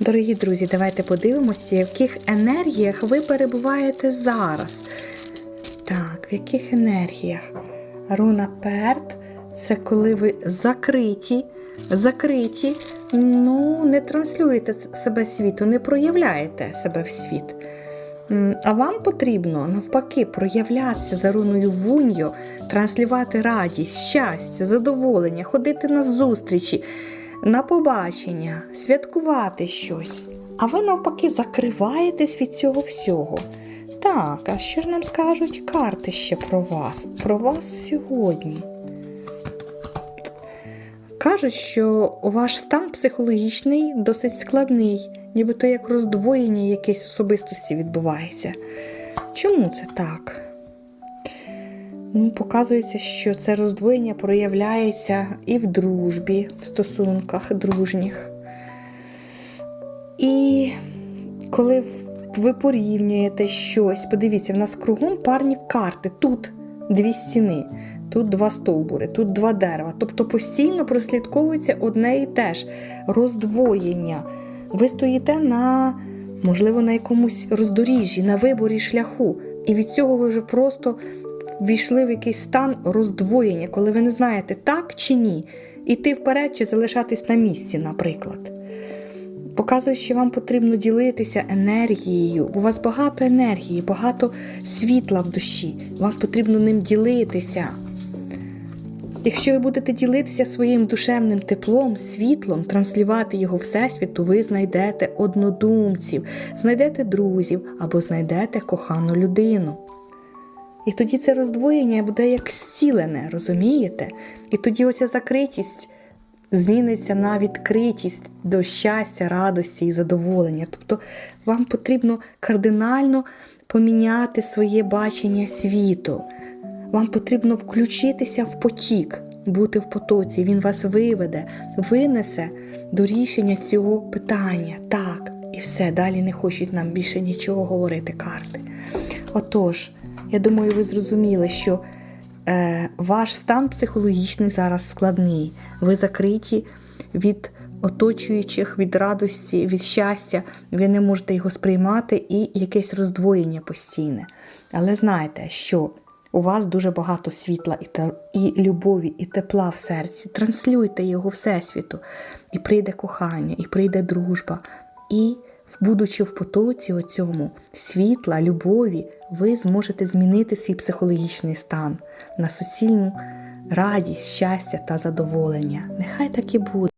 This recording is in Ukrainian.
Дорогі друзі, давайте подивимося, в яких енергіях ви перебуваєте зараз. Так, в яких енергіях? Руна Перт це коли ви закриті, закриті, ну, не транслюєте себе світу, не проявляєте себе в світ. А вам потрібно навпаки проявлятися за руною вуньо, транслювати радість, щастя, задоволення, ходити на зустрічі, на побачення, святкувати щось. А ви навпаки закриваєтесь від цього всього. Так, а що ж нам скажуть карти ще про вас? Про вас сьогодні? Кажуть, що ваш стан психологічний досить складний, нібито як роздвоєння якоїсь особистості відбувається. Чому це так? Ну, показується, що це роздвоєння проявляється і в дружбі, в стосунках дружніх. І коли ви порівнюєте щось, подивіться, в нас кругом парні карти. Тут дві стіни, тут два стовбури, тут два дерева. Тобто постійно прослідковується одне і те ж роздвоєння. Ви стоїте на, можливо, на якомусь роздоріжжі, на виборі шляху. І від цього ви вже просто ввійшли в якийсь стан роздвоєння, коли ви не знаєте, так чи ні, іти вперед чи залишатись на місці, наприклад. Показує, що вам потрібно ділитися енергією. У вас багато енергії, багато світла в душі. Вам потрібно ним ділитися. Якщо ви будете ділитися своїм душевним теплом, світлом, транслювати його всесвіту, ви знайдете однодумців, знайдете друзів або знайдете кохану людину. І тоді це роздвоєння буде як зцілене, розумієте? І тоді оця закритість зміниться на відкритість до щастя, радості і задоволення. Тобто вам потрібно кардинально поміняти своє бачення світу. Вам потрібно включитися в потік, бути в потоці. Він вас виведе, винесе до рішення цього питання. Так, і все, далі не хочуть нам більше нічого говорити карти. Отож, я думаю, ви зрозуміли, що е, ваш стан психологічний зараз складний. Ви закриті від оточуючих, від радості, від щастя. Ви не можете його сприймати і якесь роздвоєння постійне. Але знайте, що у вас дуже багато світла і, те- і любові, і тепла в серці. Транслюйте його всесвіту, і прийде кохання, і прийде дружба. І, будучи в потоці оцьому світла, любові, ви зможете змінити свій психологічний стан на суцільну радість, щастя та задоволення. Нехай так і буде.